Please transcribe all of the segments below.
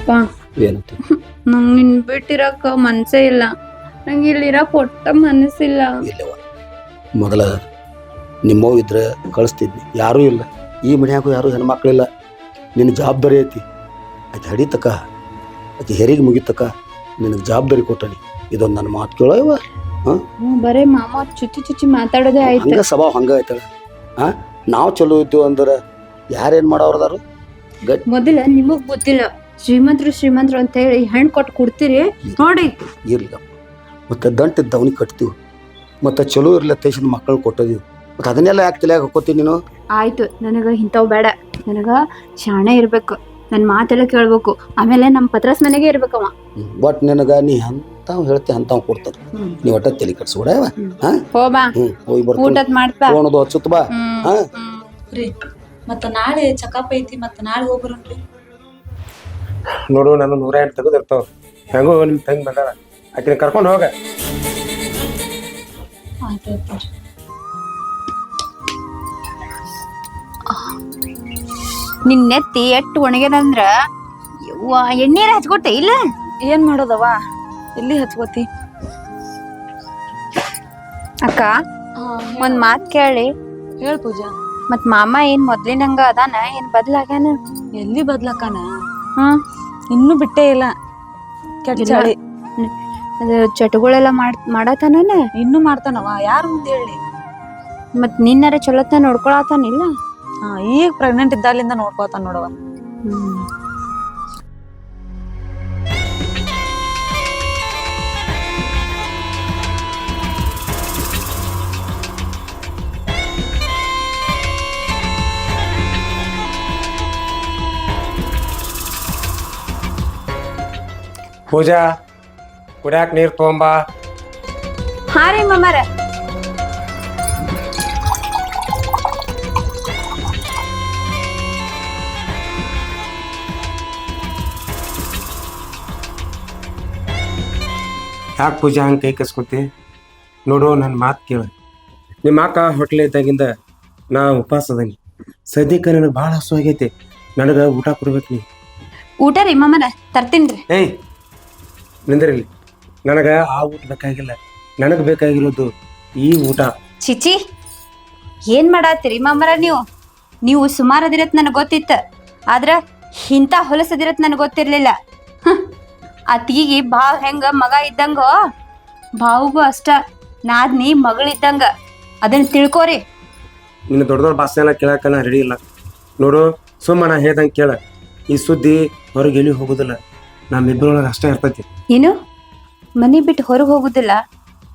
ಅಪ್ಪ ಏನಂತ? ನಂಗೆ ನಿನ್ ಬಿಟ್ಟಿರಕ್ಕ ಮನ್ಸೇ ಇಲ್ಲ. ನಂಗೆ ಇಲ್ಲಿರಕ್ ಒಟ್ಟ ಮನಸ್ಸಿಲ್ಲ. ಇಲ್ಲವ ಮೊದಲ ನಿಮ್ಮವ್ ಇದ್ರೆ ಕಳಿಸ್ತಿದ್ವಿ ಯಾರೂ ಇಲ್ಲ. ಈ ಮನ್ಯಾಗೂ ಯಾರೂ ಹೆಣ್ಮಕ್ಳಿಲ್ಲ. ನಿನ್ನ ಜವಾಬ್ದಾರಿ ಐತಿ. ಆಕೆ ಹಡಿತಕ್ಕ. ಆಕೆ ಹೆರಿಗೆ ಮುಗಿತಕ್ಕ. ನಿನಗೆ ಜವಾಬ್ದಾರಿ ಕೊಟ್ಟಣಿ ಇದೊಂದು ನನ್ನ ಮಾತು ಕೇಳೋ ಇವ. ಹ್ಮ್, ಬರೇ ಮಾಮ ಚುಚ್ಚಿ ಚುಚ್ಚಿ ಮಾತಾಡೋದೇ ಆಯ್ತು. ಹಂಗ ಸ್ವಭಾವ ಹಂಗ ಆಯ್ತಾಳೆ ಹಾ? ನಾವು ಚಲೋ ಇದ್ದೀವಿ ಅಂದ್ರೆ ಯಾರೇನು ಮಾಡೋರ್ದಾರು ಮೊದಲ ನಿಮಗೆ ಗೊತ್ತಿಲ್ಲ ಶ್ರೀಮಂತರು ಶ್ರೀಮಂತರು ಅಂತ ಹೇಳಿ ಹೆಣ್ಣು ಕೊಟ್ಟು ಕೊಡ್ತೀರಿ? ನೋಡಿ. ಇರ್ಲಿಲ್ಲ ಮತ್ತೆ ದಂಟಿದ್ದ ದವನಿ ಕಟ್ತೀವಿ. ಮತ್ತೆ ಚಲೋ ಇರ್ಲಿ ತೇಷನ್ ಮಕ್ಕಳು ಕೊಟ್ಟದಿ. ಮತ್ತೆ ಅದನ್ನೆಲ್ಲ ಯಾಕೆ ತಲೆಯಾಗ ಹಾಕೋತೀನಿ ನೀನು? ಆಯ್ತು. ನನಗೆ ಇಂಥವು ಬೇಡ. ನನಗೆ ಶಾಣೆ ಇರಬೇಕು. ನನ್ ಮಾತೆಲ್ಲ ಕೇಳ್ಬೇಕು. ಆಮೇಲೆ ನಮ್ಮ ಪತ್ರಸ್ ಮನೆಗೆ ಇರ್ಬೇಕವ ಬಟ್ ನಿನಗೆ ನೀ ಅಂತಾವ್ ಹೇಳ್ತಿ ಅಂತಾವ್ ಕೊಡ್ತಾರೆ. ನೀ ಒಟ್ಟ ತಲೆ ಕಟ್ಸ್ಬಿಡ ಹಾ? ಹೋಬಾ ಹ್ಞೂ ಹೋಗಿ ಊಟದ್ ಮಾಡ್ತಾ ಹಚ್ಚುತ್ತ ಬಾ. ಹಾ. ರೀ. ಮತ್ತ ನಾಳೆ ಚಕಪ್ ಐತಿ ಮತ್ತ ನಾಳೆ ಹೋಗ್ಬರನ್ರಿ ನೋಡು ನಾನು ನೂರ ಎಂಟು ತೆಗೆದಿರ್ತಾವ ಹೆಂಗೋ ನಿಮ್ ತಂಗಿ ಬಂದಾರ ಆಕಿನ ಕರ್ಕೊಂಡು ಹೋಗ. ನಿನ್ ನೆತ್ತಿ ಎಟ್ಟು ಒಣಗ್ಯದಂದ್ರ ಯವ್ವ ಎಣ್ಣೀರ ಹಚ್ಕೊಟ್ಟೆ ಇಲ್ಲ? ಏನ್ ಮಾಡೋದವ ಎಲ್ಲಿ ಹಚ್ಕೋತಿ? ಅಕ್ಕ ಒಂದ್ ಮಾತ್ ಕೇಳಿ. ಹೇಳ್ ಪೂಜಾ. ಮತ್ ಮಾಮ ಏನ್ ಮೊದ್ಲಿನಂಗ ಅದಾನ? ಏನ್ ಬದ್ಲಾಗ್ಯಾನ? ಎಲ್ಲಿ ಬದ್ಲಕ್ಕನ ಹ್ಮ್ ಇನ್ನೂ ಬಿಟ್ಟೇ ಇಲ್ಲ. ಕೆಟ್ಟ ಇಲ್ಲ. ಚಳಿ. ಅದು ಚಟಗಳೆಲ್ಲ ಮಾಡ್ ಮಾಡತಾನ ಇನ್ನೂ ಮಾಡ್ತಾನವ ಯಾರು ಮುಂದೆ ಹೇಳಿ. ಮತ್ ನಿನ್ನರ ಚಲೋತ್ನ ನೋಡ್ಕೊಳತಾನಿಲ್ಲ ಹಾ ಈಗ ಪ್ರೆಗ್ನೆಂಟ್ ಇದ್ದಾಲಿಂದ ನೋಡ್ಕೋತಾನ ನೋಡವ ಪೂಜಾ ಕುಡ್ಯಾಕ ನೀರ್ ತಗೊಂಬಾ ಹಾರಿ ರೀ ಯಾಕೆ ಪೂಜಾ ಹಂಗೆ ಕೈ ಕಸ್ಕೊತಿ? ನೋಡು ನನ್ನ ಮಾತು ಕೇಳು. ನಿಮ್ಮ ಅಕ್ಕ ಹೋಟ್ಲ್ ಇದ್ದಾಗಿಂದ ನಾ ಉಪವಾಸ ಅದನಿ. ಸದ್ಯಕ್ಕೆ ನನಗೆ ಭಾಳ ಹಸು ಆಗೈತಿ. ನನಗೆ ಊಟ ಕೊಡ್ಬೇಕು ನೀ. ಊಟ ರೀ ಮಮ್ಮನ ತರ್ತೀನಿ ರೀ. ಏಯ್ ನಿಂದಿರಲಿ. ನನಗೆ ಆ ಊಟ ಬೇಕಾಗಿಲ್ಲ. ನನಗೆ ಬೇಕಾಗಿರೋದು ಈ ಊಟ. ಚಿಚಿ ಏನ್ ಮಾಡತ್ತೀರಿ ಮಾಮರ ನೀವು? ನೀವು ಸುಮಾರು ಅದಿರತ್ ನನಗೆ ಗೊತ್ತಿತ್ತು. ಆದ್ರ ಇಂಥ ಹೊಲಸದಿರತ್ ನನಗೆ ಗೊತ್ತಿರ್ಲಿಲ್ಲ. ಅತ್ತಿಗೆ ಭಾವ್ ಹೆಂಗ ಮಗ ಇದ್ದಂಗೋ ಭಾವಗೂ ಅಷ್ಟ ನಾದ್ನಿ ಮಗಳಿದ್ದಂಗ ಅದನ್ನ ತಿಳ್ಕೋರಿ. ನಿನ್ನ ದೊಡ್ಡ ದೊಡ್ಡ ಭಾಷೆ ಎಲ್ಲ ಕೇಳಕ್ಕೆ ನಾ ರೆಡಿ ಇಲ್ಲ. ನೋಡು ಸುಮ್ಮನ ಹೇಳ್ದಂಗೆ ಕೇಳ. ಈ ಸುದ್ದಿ ಹೊರಗೆ ಎಲ್ಲಿ ಹೋಗೋದಿಲ್ಲ. ನಮ್ಮಿಬ್ಬರೊಳಗೆ ಅಷ್ಟೇ ಇರ್ತೈತಿ. ಏನು? ಮನೆ ಬಿಟ್ಟು ಹೊರಗೆ ಹೋಗುದಿಲ್ಲ.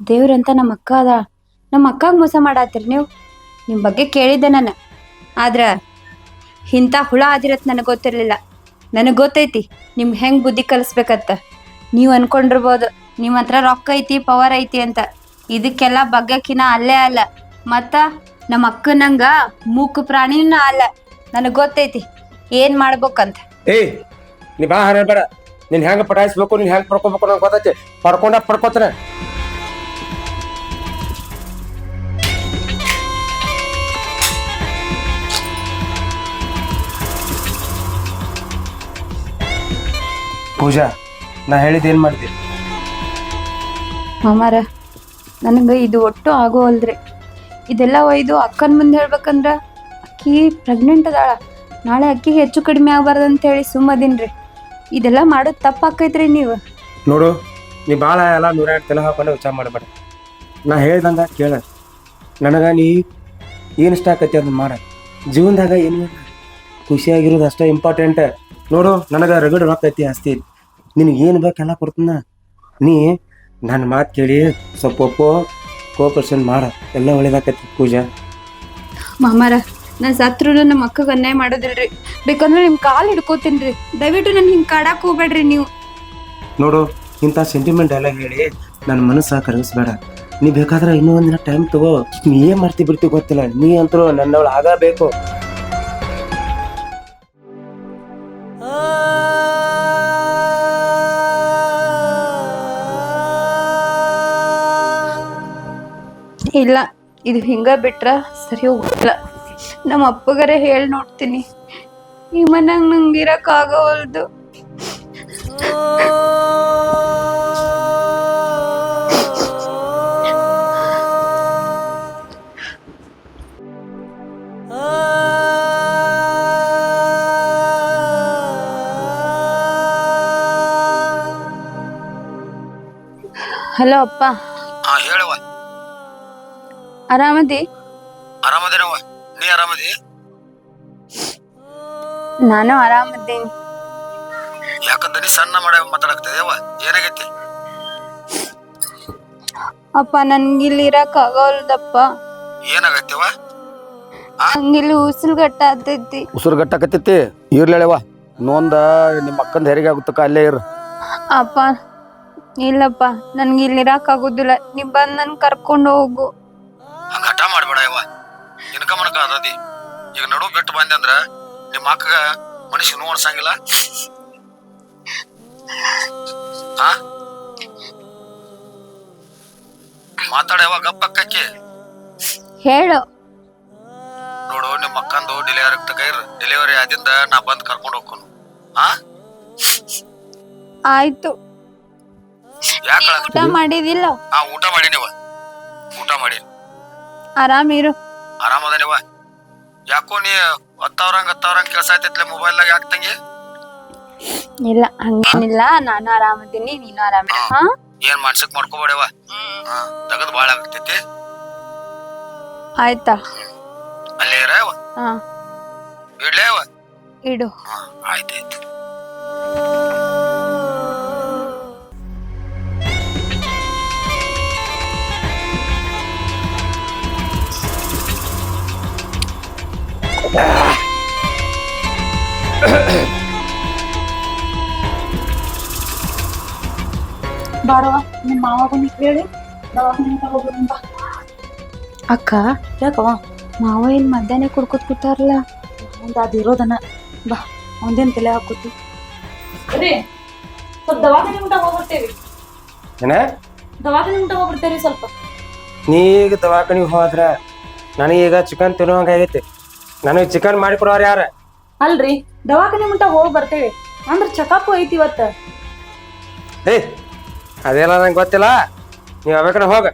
ದೇವ್ರಂತ ನಮ್ಮ ಅಕ್ಕ ಅದ. ನಮ್ಮ ಅಕ್ಕಾಗ ಮೋಸ ಮಾಡಾತಿರಿ ನೀವು? ನಿಮ್ಮ ಬಗ್ಗೆ ಕೇಳಿದ್ದೆ ನಾನು. ಆದ್ರ ಇಂಥ ಹುಳ ಆದಿರತ್ ನನಗೆ ಗೊತ್ತಿರಲಿಲ್ಲ. ನನಗೆ ಗೊತ್ತೈತಿ ನಿಮ್ಗೆ ಹೆಂಗೆ ಬುದ್ಧಿ ಕಲಿಸ್ಬೇಕತ್ತ ನೀವು ಅನ್ಕೊಂಡಿರ್ಬೋದು ನಿಮ್ಮ ಹತ್ರ ರೊಕ್ಕ ಐತಿ ಪವರ್ ಐತಿ ಅಂತ. ಇದಕ್ಕೆಲ್ಲ ಬಗ್ಗಕ್ಕಿನ ಅಲ್ಲೇ ಅಲ್ಲ. ಮತ್ತ ನಮ್ಮ ಅಕ್ಕನಂಗ ಮೂಕು ಪ್ರಾಣಿನೂ ಅಲ್ಲ. ನನಗೆ ಗೊತ್ತೈತಿ ಏನು ಮಾಡ್ಬೇಕಂತ. ಏಯ್ ನೀ ಬಾ ಹಾರ ಬೇಡ. ನೀನ್ ಹೆಂಗ್ ಪಟಾಯಿಸ್ಬೇಕು, ನೀನ್ ಹೆಂಗ್ ಪಡ್ಕೋಬೇಕು ನಂಗೆ ಗೊತ್ತೈತಿ. ಪಡ್ಕೊಂಡ ಪಡ್ಕೋತಾನೆ. ಪೂಜಾ, ನಾ ಹೇಳಿದ ಏನ್ ಮಾಡ್ತೀನಿ ಮಾಮಾರ, ನನಗೆ ಇದು ಒಟ್ಟು ಆಗೋ ಅಲ್ರಿ ಇದೆಲ್ಲ ಒಯ್ದು ಅಕ್ಕನ ಮುಂದೆ ಹೇಳ್ಬೇಕಂದ್ರ, ಅಕ್ಕಿ ಪ್ರೆಗ್ನೆಂಟ್ ಅದಾಳ. ನಾಳೆ ಅಕ್ಕಿಗೆ ಹೆಚ್ಚು ಕಡಿಮೆ ಆಗ್ಬಾರ್ದು ಅಂತ ಹೇಳಿ ಸುಮ್ಮದಿನ್ರಿ. ಇದೆಲ್ಲ ಮಾಡೋದು ತಪ್ಪಾಕೈತ್ರಿ ನೀವು. ನೋಡು ನೀ ಭಾಳ ಎಲ್ಲ ನೂರ ಎರಡು ತಲೆ ಹಾಕೊಂಡು ವಿಚಾರ ಮಾಡಬೇಡ. ನಾ ಹೇಳ್ದಂಗ ಕೇಳ. ನನಗ ನೀ ಏನು ಇಷ್ಟ ಆಕತಿ ಅದನ್ನ ಮಾಡ. ಜೀವನದಾಗ ಏನು ಖುಷಿಯಾಗಿರೋದು ಅಷ್ಟೇ ಇಂಪಾರ್ಟೆಂಟ್ ನೋಡು ನನಗೆ ರಗಡ್ ರೊಕ್ಕ ಐತಿ ಆಸ್ತಿ ನಿನಗೆ ಏನು ಬೇಕೆಲ್ಲ ಕೊಡ್ತೀನ. ನೀ ನನ್ನ ಮಾತು ಕೇಳಿ ಸ್ವಲ್ಪ ಒಪ್ಪೋ ಕೋಪರೇಷನ್ ಮಾಡ. ಎಲ್ಲ ಒಳ್ಳೇದಾಕತಿ ಪೂಜಾ. ಮಾಮಾರ ನಾನು ಸತ್ರು ನಮ್ಮ ಅಕ್ಕಗೆ ಅನ್ಯಾಯ ಮಾಡೋದಿಲ್ರಿ. ಬೇಕಂದ್ರೆ ನಿಮ್ಮ ಕಾಲು ಹಿಡ್ಕೋತೀನಿ ದಯವಿಟ್ಟು ನಾನು ಹಿಂಗೆ ಕಾಡಕ್ಕೆ ಹೋಗ್ಬೇಡ್ರಿ ನೀವು. ನೋಡು ಇಂಥ ಸೆಂಟಿಮೆಂಟ್ ಎಲ್ಲ ಹೇಳಿ ನನ್ನ ಮನಸ್ಸು ಕರಗಿಸ್ಬೇಡ. ನೀ ಬೇಕಾದ್ರೆ ಇನ್ನೂ ಒಂದಿನ ಟೈಮ್ ತಗೋ. ನೀ ಏನ್ ಮಾಡ್ತಿ ಬಿಡ್ತಿ ಗೊತ್ತಿಲ್ಲ. ನೀ ಅಂತೂ ನನ್ನವಳು ಆಗಬೇಕು. ಇಲ್ಲ ಇದು ಹಿಂಗ ಬಿಟ್ರ ಸರಿ ಹೋಗಿಲ್ಲ ನಮ್ಮ ಅಪ್ಪಗರೆ ಹೇಳಿ ನೋಡ್ತೀನಿ. ಈ ಮನ್ಯಾಗ ನಂಗೆ ಇರಕ್ ಆಗವಲ್ದು. ಹಲೋ ಅಪ್ಪ. ಹೇಳುವ ಹೇಳವ ಆರಾಮದಿ? ಆರಾಮದೇನವ ನೀ ಆರಾಮದಿ? ನಾನು ಆರಾಮದ್ದೀನಿ. ಯಾಕಂದ್ರೆ ನೀ ಸಣ್ಣ ಮಾಡ ಮಾತಾಡಕ್ತಿದೇವ ಏನಾಗೈತಿ? ಅಪ್ಪ ನನ್ಗಿಲ್ಲಿ ಇರಕ್ ಆಗೋಲ್ದಪ್ಪ. ಏನಾಗೈತಿವ ನಂಗಿಲ್ಲಿ ಉಸಿರುಗಟ್ಟ ಆಗ್ತೈತಿ ಉಸಿರು ಗಟ್ಟಕತ್ತೈತಿ ಇರ್ಲೇಳವ ನೊಂದ ನಿಮ್ಮ ಅಕ್ಕಂದ ಹೆರಿಗೆ ಆಗುತ್ತಕ್ಕ ಅಲ್ಲೇ ಇರು. ಅಪ್ಪ ಇಲ್ಲಪ್ಪ ನನ್ಗೆ ಇಲ್ಲಿ ಇರಕ್ ಆಗುದಿಲ್ಲ. ನೀ ಬಂದ್ ನನ್ ಕರ್ಕೊಂಡು ಹೋಗು. ಹಂಗ ಹಠ ಮಾಡ್ಬೇಡ ಯವ್ವ. ಮನಕ ಅದದಿ ಈಗ ನಡು ಬಿಟ್ಟು ಬಂದೆ ಅಂದ್ರ ನಿಮ್ಮ ಅಕ್ಕಗ ಮನುಷ್ಯ ನೋವು ಅನ್ಸಂಗಿಲ್ಲ? ಹಾ ಗಪ್ಪ ಅಕ್ಕಕ್ಕೆ. ಹೇಳು. ನೋಡು ನಿಮ್ಮ ಅಕ್ಕಂದು ಡೆಲಿವರಿ ತಗೈರ್ ಡೆಲಿವರಿ ಆದಿಂದ ನಾ ಬಂದ್ ಕರ್ಕೊಂಡು ಹೋಗ್ಕೊನು. ಹಾ ಆಯ್ತು. ಯಾಕೆ ಊಟ ಮಾಡಿದಿಲ್ಲ? ಹಾ ಊಟ ಮಾಡಿನಿವ ಊಟ ಮಾಡಿ. ಆರಾಮಿರು ಆರಾಮದನಿವ ಯಾಕೋ ನೀ ಹತ್ತವ್ರಂಗ ಹತ್ತವ್ರಂಗ ಕೆಲಸ ಆಯ್ತೈತ್ಲೆ ಮೊಬೈಲ್ದಾಗ ಯಾಕೆ ತಂಗಿ? ಇಲ್ಲ ಹಂಗೇನಿಲ್ಲ ನಾನು ಆರಾಮದೀನಿ ನೀನು ಆರಾಮ ಹಾ. ಏನ್ ಮನ್ಸಕ್ ಮಾಡ್ಕೋಬೇಡವ ತಗದ್ ಬಾಳ ಆಗ್ತೈತಿ. ಆಯ್ತಾ? ಅಲ್ಲೇ ಇರವ ಹಾ. ಇಡ್ಲೇವ ಇಡು. ಆಯ್ತಾಯ್ತು ಬಾರವ ನಿಮ್ಮ ಕೇಳಿ. ದವಾಖಾನೆ ಅಕ್ಕ? ಯಾಕವ ಮಾವ ಏನ್ ಮಧ್ಯಾಹ್ನ ಕುಡ್ಕೊತ್ ಕೂತಾರಲ್ಲ ಒಂದ್ ಅದಿರೋದನ ಇರೋದನ. ಬಾ ಒಂದೇನ್ ತಲೆ ಹಾಕೋತಿ. ರೀ ಸ್ವಲ್ಪ ದವಾಖಾನೆ ಊಟ ಹೋಗ್ಬರ್ತೇವಿ ಏನ? ದವಾಖಾನೆ ಊಟ ಹೋಗ್ಬಿಡ್ತೇವ್ರಿ ಸ್ವಲ್ಪ. ನೀ ಈಗ ದವಾಖಾನಿಗೆ ಹೋದ್ರ ನನಗೀಗ ಚಿಕನ್ ತಿನ್ನುವಂಗ ಆಗೈತಿ ನನಗೆ ಚಿಕನ್ ಮಾಡಿ ಮಾಡಿಕೊಡೋರು ಯಾರ? ಅಲ್ರಿ ದವಾಖಾನೆ ಮುಟ್ಟ ಹೋಗಿ ಬರ್ತೇವೆ. ಅಂದ್ರೆ ಚೆಕಪ್ ಐತಿ ಇವತ್ತ. ಏ ಅದೆಲ್ಲ ನಂಗೆ ಗೊತ್ತಿಲ್ಲ. ನೀವು ಕಡೆ ಹೋಗ.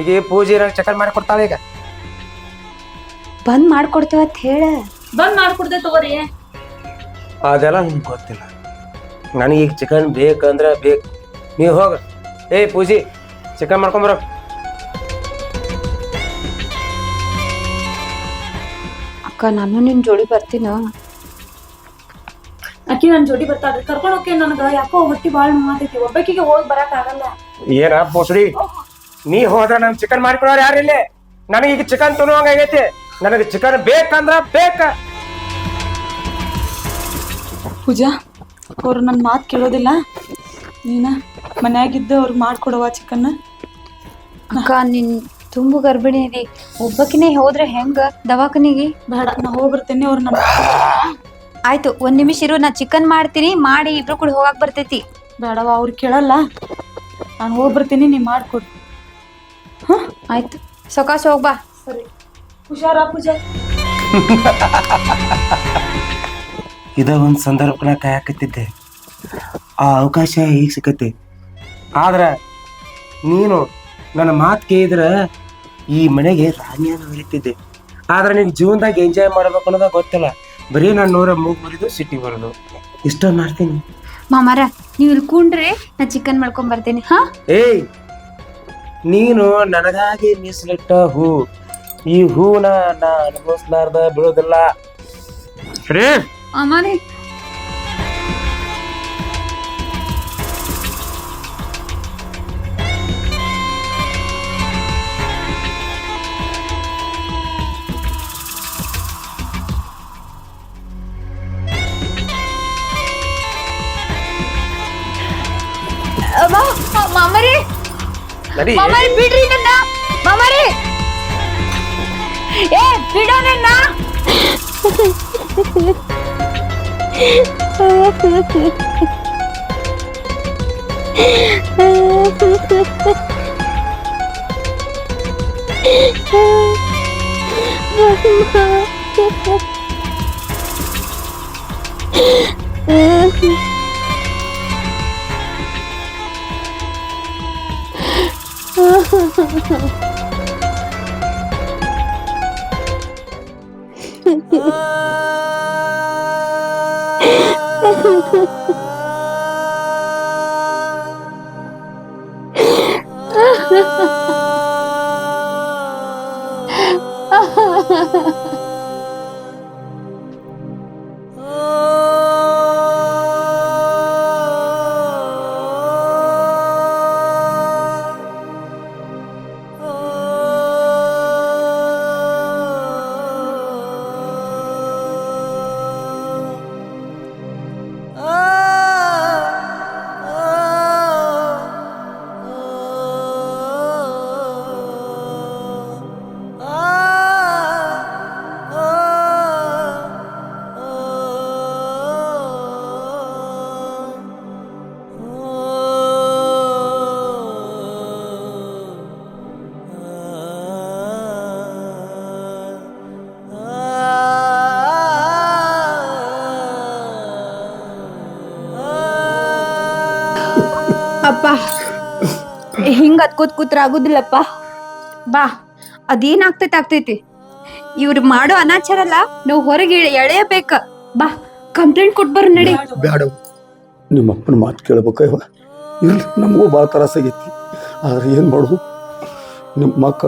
ಈಗ ಈ ಪೂಜೆ ನನಗೆ ಚಿಕನ್ ಮಾಡಿ ಕೊಡ್ತಾಳೆ ಈಗ. ಬಂದ್ ಮಾಡ್ಕೊಡ್ತೇವತ್ ಹೇಳ. ಬಂದ್ ಮಾಡ್ಕೊಡ್ತೇವೆ ತಗೋರಿ. ಅದೆಲ್ಲ ನಂಗೆ ಗೊತ್ತಿಲ್ಲ. ನನಗೆ ಈಗ ಚಿಕನ್ ಬೇಕಂದ್ರೆ ಬೇಕು. ನೀವು ಹೋಗ. ಏ ಪೂಜಿ ಚಿಕನ್ ಮಾಡ್ಕೊಂಬರೋ ಅಕ್ಕ ನಾನು ನಿನ್ ಜೋಡಿ ಬರ್ತೀನ? ಅಕ್ಕಿ ನನ್ ಜೋಡಿ ಬರ್ತಾಳ್ರಿ. ಕರ್ಕೊಂಡು ಹೋಗಿ ನನಗ. ಯಾಕೋ ಹೊಟ್ಟಿ ಬಾಳ ನೋವಾತೈತಿ. ಒಬ್ಬಕಿಗೆ ಹೋಗಿ ಬರಕ್ ಆಗಲ್ಲ. ಏನ ಬೋಸಡಿ ನೀ ಹೋದ್ರ ನನ್ ಚಿಕನ್ ಮಾಡ್ಕೊಡೋರು ಯಾರಿಲ್ಲ ನನಗೆ ಈಗ ಚಿಕನ್ ತಿನ್ನುವಂಗ ಆಗೈತಿ. ನನಗೆ ಚಿಕನ್ ಬೇಕಂದ್ರ ಬೇಕ. ಪೂಜಾ ಅವ್ರು ನನ್ನ ಮಾತು ಕೇಳೋದಿಲ್ಲ. ನೀನ ಮನ್ಯಾಗಿದ್ದ ಅವ್ರು ಮಾಡ್ಕೊಡವ ಚಿಕನ್ ಅಕ್ಕ ನಿನ್ ತುಂಬು ಗರ್ಭಿಣಿ ಇದೆ. ಒಬ್ಬಕಿನೇ ಹೋದ್ರೆ ಹೆಂಗ? ದವಾಖಾನಿಗೆ? ಬೇಡ ನಾ ಹೋಗ್ಬಿಡ್ತೇನೆ ಅವ್ರ ಆಯ್ತು ಒಂದ್ ನಿಮಿಷ ಇರು ನಾ ಚಿಕನ್ ಮಾಡ್ತೀನಿ ಮಾಡಿ ಇಬ್ರು ಕೂಡ ಹೋಗಾಕ್ ಬರ್ತೈತಿ. ಬೇಡವ ಅವ್ರು ಕೇಳಲ್ಲ. ನಾನು ಹೋಗ್ಬರ್ತೀನಿ ನೀ ಮಾಡ್ಕೊಡು. ಆಯ್ತು ಸಕಾಶ ಹೋಗ್ಬಾ ಸರಿ. ಹುಷಾರ ಪೂಜಾ? ಇದ ಒಂದು ಸಂದರ್ಭ ಕಾಯಕತ್ತಿದ್ದೆ. ಆ ಅವಕಾಶ ಈಗ ಸಿಕ್ಕತ್ತೆ? ಆದ್ರ ನೀನು ನನ್ನ ಮಾತು ಕೇಳಿದ್ರ ಈ ಮನೆಗೆ ರಾಣಿಯನ್ನು ಹೊರಿತಿದ್ದೆ ಆದ್ರೆ ನಿನ್ ಜೀವನದಾಗ ಎಂಜಾಯ್ ಮಾಡ್ಬೇಕು ಅನ್ನೋದ ಗೊತ್ತಿಲ್ಲ. ಬರೀ ನಾನು ನೂರ ಮೂಗ್ ಬರಿದು ಸಿಟಿ ಬರೋದು. ಇಷ್ಟ ಮಾಡ್ತೀನಿ. ಮಾಮಾರ ನೀವು ಇಲ್ಲಿ ಕೂಂಡ್ರೆ ನಾ ಚಿಕನ್ ಮಾಡ್ಕೊಂಡ್ ಬರ್ತೀನಿ ಹಾ? ಏಯ್! ನೀನು ನನಗಾಗಿ ಮೀಸಲಿಟ್ಟ ಹೂ. ಈ ಹೂನ ನಾ ಅನುಭವಿಸ್ಲಾರ್ದ ಬಿಡೋದಿಲ್ಲ. ಸರಿ ಮಾಮಾರಿ ಮಾಮರಿ ನಡಿ ಮಾಮರಿ ಬಿಡ್ರಿ ನನ್ನ ಮಾಮರಿ ಏ ಬಿಡೋ ನನ್ನ Mm-hmm. フフフフ。ಹಿಂಗ ಕೂತ್ ಕೂತ್ರ ಆಗುದಿಲ್ಲಪ್ಪ. ಬಾ, ಅದೇನಾಗ್ತೈತಿ ಆಗ್ತೈತಿ. ಇವ್ರು ಮಾಡೋ ಅನಾಚಾರ ಅಲ್ಲ, ನಾವು ಹೊರಗೆ ಎಳೆಯಬೇಕ. ಬಾ, ಕಂಪ್ಲೇಂಟ್ ಕೊಟ್ಬರ್ ನಡಿ. ಬೇಡ ನಿಮ್ಮ ಅಪ್ಪನ ಮಾತು ಕೇಳ್ಬೇಕ ಇವ. ಇರ್ಲಿ ನಮಗೂ ಭಾಳ ತ್ರಾಸಾಗೈತಿ ಆದ್ರೆ ಏನು ಮಾಡೋದು? ನಿಮ್ಮ ಮಕ್ಕ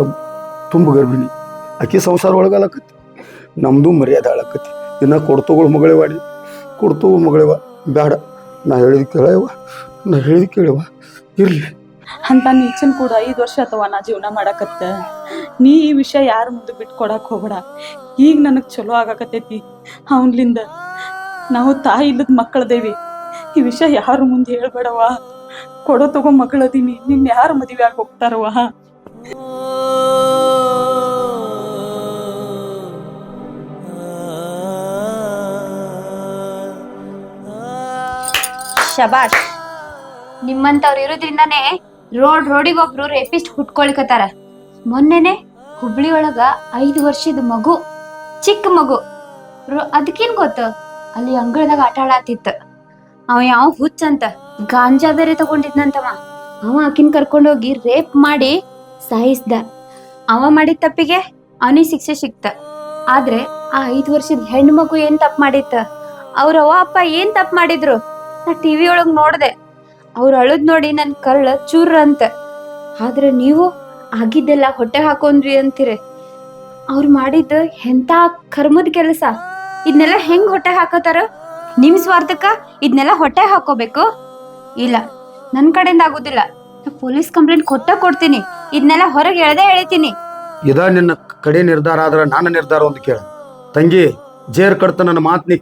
ತುಂಬ ಗರ್ಭಿಣಿ. ಆಕೆ ಸಂಸಾರ ಒಳಗಾಲಕತಿ ನಮ್ಮದು ಮರ್ಯಾದೆ ಆಳಕತಿ ಇನ್ನು ಕೊಡ್ತುಗಳು ಮಗಳೇವಾಡಿ ಕೊಡ್ತು ಮಗಳೇವ ಬೇಡ ನಾ ಹೇಳಿದ ಕೇಳವ ನಾ ಹೇಳಿದ ಕೇಳವ ಇರ್ಲಿ. ಅಂತ ನೀಚನ್ ಕೂಡ ಐದು ವರ್ಷ ಅಥವಾ ನಾ ಜೀವನ ಮಾಡಾಕತ್ತ. ನೀ ಈ ವಿಷಯ ಯಾರ ಮುಂದೆ ಬಿಟ್ಟು ಕೊಡಕ್ ಹೋಗ್ಬೇಡ. ಈಗ ನನಗ್ ಚಲೋ ಆಗಾಕತ್ತೈತಿ. ಅವನ್ಲಿಂದ ನಾವು ತಾಯಿ ಇಲ್ಲದ ಮಕ್ಕಳದೇವಿ ಈ ವಿಷಯ ಯಾರ ಮುಂದೆ ಹೇಳ್ಬೇಡವ ಕೊಡೋ ತಗೋ ಮಕ್ಕಳದೀನಿ ನಿನ್ ಯಾರು ಮದುವೆ ಆಗಿ ಹೋಗ್ತಾರವ ಶಬಾಷ್, ನಿಮ್ಮಂತವ್ರು ಇರೋದ್ರಿಂದಾನೇ ರೋಡ್ ರೋಡಿಗೆ ಒಬ್ರು ರೇಪಿಸ್ಟ್ ಹುಟ್ಕೊಳಿಕತ್ತಾರ ಮೊನ್ನೆನೆ ಹುಬ್ಳಿ ಒಳಗ ಐದು ವರ್ಷದ ಮಗು ಚಿಕ್ಕ ಮಗು. ಅದಕ್ಕೇನ್ ಗೊತ್ತ? ಅಲ್ಲಿ ಅಂಗಳದಾಗ ಆಟ ಆಡಾತಿತ್ತ. ಅವ ಯಾವ ಹುಚ್ಚಂತ ಗಾಂಜಾ ಬೇರೆ ತಗೊಂಡಿದ್ನಂತವ. ಅವ ಆಕಿನ್ ಕರ್ಕೊಂಡೋಗಿ ರೇಪ್ ಮಾಡಿ ಸಾಯಿಸ್ದ. ಅವ ಮಾಡಿದ ತಪ್ಪಿಗೆ ಅವನಿಗೆ ಶಿಕ್ಷೆ ಸಿಕ್ತ. ಆದ್ರೆ ಆ ಐದು ವರ್ಷದ ಹೆಣ್ಣು ಮಗು ಏನ್ ತಪ್ಪು ಮಾಡಿತ್ತ? ಅವ್ರ ಅವ್ವ, ಅಪ್ಪ ಏನ್ ತಪ್ಪು ಮಾಡಿದ್ರು? ನಾ ಟಿವಿ ಒಳಗ್ ನೋಡ್ದೆ. ಅವ್ರು ಅಳದ್ ನೋಡಿ ನನ್ ಕರ್ಳ ಚೂರ್ ಅಂತ ಆದ್ರೆ ನೀವು ಆಗಿದ್ದೆಲ್ಲ ಹೊಟ್ಟೆ ಹಾಕೊಂಡ್ರಿ ಅಂತೀರಿ. ಅವ್ರು ಮಾಡಿದ್ದು ಎಂತ ಕರ್ಮದ ಕೆಲಸ? ಇದನ್ನೆಲ್ಲ ಹೆಂಗ್ ಹೊಟ್ಟೆ ಹಾಕೋತಾರ? ನಿಮ್ ಸ್ವಾರ್ಥಕ್ಕ ಇದನ್ನೆಲ್ಲ ಹೊಟ್ಟೆ ಹಾಕೋಬೇಕು? ಇಲ್ಲ, ನನ್ ಕಡೆಯಿಂದ ಆಗುದಿಲ್ಲ. ಪೊಲೀಸ್ ಕಂಪ್ಲೇಂಟ್ ಕೊಟ್ಟ ಕೊಡ್ತೀನಿ. ಇದನ್ನೆಲ್ಲ ಹೊರಗೆ ಎಳ್ದೆ ಎಳಿತೀನಿ. ಇದ ನಿನ್ನ ಕಡೆ ನಿರ್ಧಾರ ಆದ್ರೆ ನನ್ನ ನಿರ್ಧಾರ ಒಂದು ಕೇಳ. ತಂಗಿ, ಜೇರ್ ಕಡ್ತ ನನ್ನ ಮಾತು ನೀ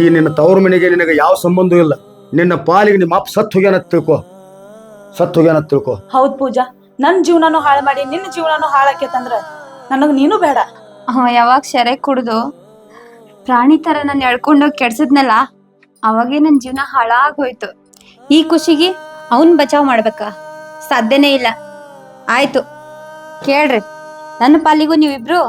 ಈ ನಿನ್ನ ತವ್ರ ಮನೆಗೆ ನಿನಗೆ ಯಾವ ಸಂಬಂಧ ಇಲ್ಲ. ನಿನ್ನ ಪಾಲಿಗೆ ನಿಮ್ಮ ಅಪ್ಪ ಸತ್ತು ಹೋಗ್ಯಾನ ಅಂತ ತಿಳ್ಕೊ. ಸತ್ತು ಹೋಗ್ಯಾನ ಅಂತ ತಿಳ್ಕೊ. ಹೌದ್ ಪೂಜಾ ನನ್ ಜೀವನನು ಹಾಳು ಮಾಡಿ ನಿನ್ನ ಜೀವನನು ಹಾಳಾಕೇತಂದ್ರ ನನಗ್ ನೀನು ಬೇಡ. ಅವ ಯಾವಾಗ ಸೆರೆ ಕುಡ್ದು ಪ್ರಾಣಿ ತರ ನಾನು ಎಳ್ಕೊಂಡು ಕೆಡ್ಸಿದ್ನಲ್ಲ ಅವಾಗೇ ನನ್ನ ಜೀವನ ಹಾಳಾಗೋಯ್ತು ಈ ಖುಷಿಗೆ ಅವನ್ ಬಚಾವ್ ಮಾಡ್ಬೇಕಾ? ಸಾಧ್ಯನೇ ಇಲ್ಲ. ಆಯ್ತು. ಕೇಳ್ರಿ ನನ್ನ ಪಾಲಿಗೂ ನೀವಿಬ್ರು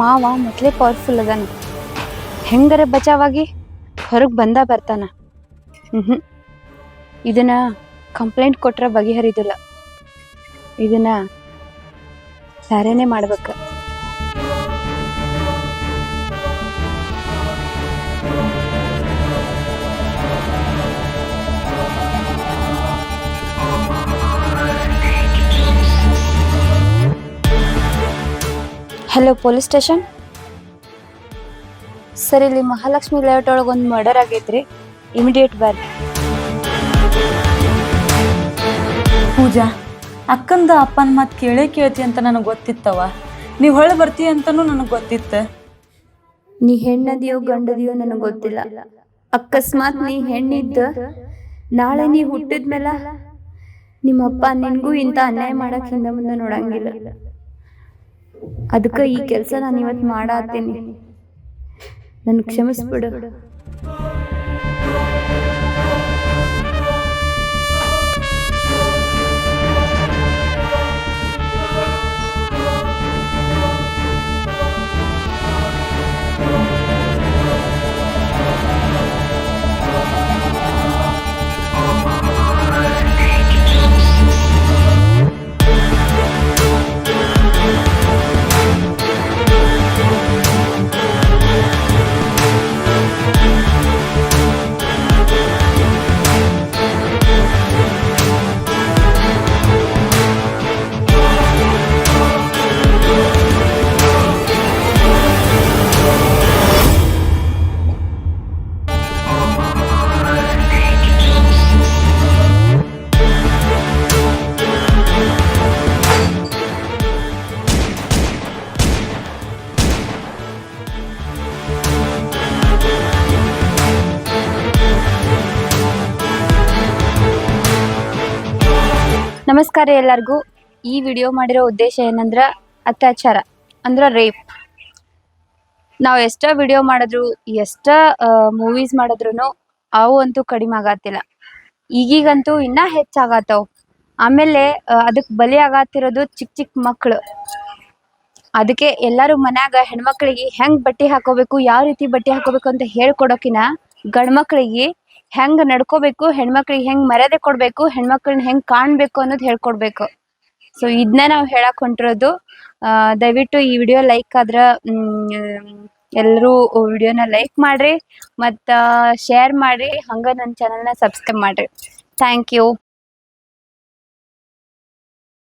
ಮಾವ ಮೊದಲೇ ಪವರ್ಫುಲ್ ಅದಾನ. ಹೆಂಗರ ಬಚಾವಾಗಿ ಹೊರಗೆ ಬಂದ ಬರ್ತಾನ? ಹ್ಞೂ ಇದನ್ನ ಕಂಪ್ಲೇಂಟ್ ಕೊಟ್ರೆ ಬಗೆಹರಿದಿಲ್ಲ. ಇದನ್ನ ಬೇರೆನೇ ಮಾಡ್ಬೇಕು. ಹಲೋ ಪೊಲೀಸ್ ಸ್ಟೇಷನ್ ಸರ್ ಇಲ್ಲಿ ಮಹಾಲಕ್ಷ್ಮಿ ಲೇಔಟ್ ಒಳಗೆ ಒಂದು ಮರ್ಡರ್ ಆಗೈತ್ರಿ. ಇಮಿಡಿಯೇಟ್ ಬರ್ರಿ. ಪೂಜಾ ಅಕ್ಕಂದ ಅಪ್ಪನ ಮಾತು ಕೇಳೇ ಕೇಳ್ತಿ ಅಂತ ನನಗೆ ಗೊತ್ತಿತ್ತವ ನೀವು ಹೊಳೆ ಬರ್ತೀಯ ಅಂತನೂ ನನಗೆ ಗೊತ್ತಿತ್ತು. ನೀ ಹೆಣ್ಣದಿಯೋ ಗಂಡದಿಯೋ ನನಗೆ ಗೊತ್ತಿಲ್ಲ. ಅಕಸ್ಮಾತ್ ನೀ ಹೆಣ್ಣಿದ್ದ ನಾಳೆ ನೀ ಹುಟ್ಟಿದ್ಮೇಲೆ ನಿಮ್ಮಪ್ಪ ನಿನಗೂ ಇಂಥ ಅನ್ಯಾಯ ಮಾಡೋಕ್ಕಿಂತ ಹಿಂದೆ ಮುಂದೆ ನೋಡಂಗಿಲ್ಲ. ಅದಕ್ಕೆ ಈ ಕೆಲಸ ನಾನು ಇವತ್ತು ಮಾಡಾತೀನಿ ನನ್ನ ಕ್ಷಮಿಸ್ಬಿಡು. ನಮಸ್ಕಾರ ಎಲ್ಲರಿಗೂ. ಈ ವಿಡಿಯೋ ಮಾಡಿರೋ ಉದ್ದೇಶ ಏನಂದ್ರ ಅತ್ಯಾಚಾರ, ಅಂದ್ರ ರೇಪ್ ನಾವು ಎಷ್ಟ ವಿಡಿಯೋ ಮಾಡಿದ್ರು, ಎಷ್ಟ ಮೂವೀಸ್ ಮಾಡಿದ್ರು ಅವು ಅಂತೂ ಕಡಿಮೆ ಆಗತ್ತಿಲ್ಲ. ಈಗೀಗಂತೂ ಇನ್ನ ಹೆಚ್ಚಾಗತ್ತವ್. ಆಮೇಲೆ ಅದಕ್ಕೆ ಬಲಿ ಆಗತ್ತಿರೋದು ಚಿಕ್ಕ ಚಿಕ್ಕ ಮಕ್ಕಳು ಅದಕ್ಕೆ ಎಲ್ಲರೂ ಮನ್ಯಾಗ ಹೆಣ್ಮಕ್ಳಿಗೆ ಹೆಂಗ್ ಬಟ್ಟೆ ಹಾಕೋಬೇಕು, ಯಾವ ರೀತಿ ಬಟ್ಟೆ ಹಾಕೋಬೇಕು ಅಂತ ಹೇಳ್ಕೊಡೋಕಿನ ಗಂಡ್ಮಕ್ಳಿಗೆ ಹೆಂಗ್ ನಡ್ಕೋಬೇಕು, ಹೆಣ್ಮಕ್ಳಿಗೆ ಹೆಂಗ್ ಮರ್ಯಾದೆ ಕೊಡ್ಬೇಕು ಹೆಣ್ಮಕ್ಳನ್ನ ಹೆಂಗ್ ಕಾಣ್ಬೇಕು ಅನ್ನೋದು ಹೇಳ್ಕೊಡ್ಬೇಕು. ಸೊ ಇದನ್ನ ನಾವು ಹೇಳಕ್ ಹೊಂಟಿರೋದು. ದಯವಿಟ್ಟು ಈ ವಿಡಿಯೋ ಲೈಕ್ ಆದ್ರ ಎಲ್ಲರೂ ವಿಡಿಯೋನ ಲೈಕ್ ಮಾಡ್ರಿ ಮತ್ತ, ಶೇರ್ ಮಾಡ್ರಿ. ಹಂಗ ನನ್ನ ಚಾನಲ್ನ ಸಬ್ಸ್ಕ್ರೈಬ್ ಮಾಡ್ರಿ. Thank you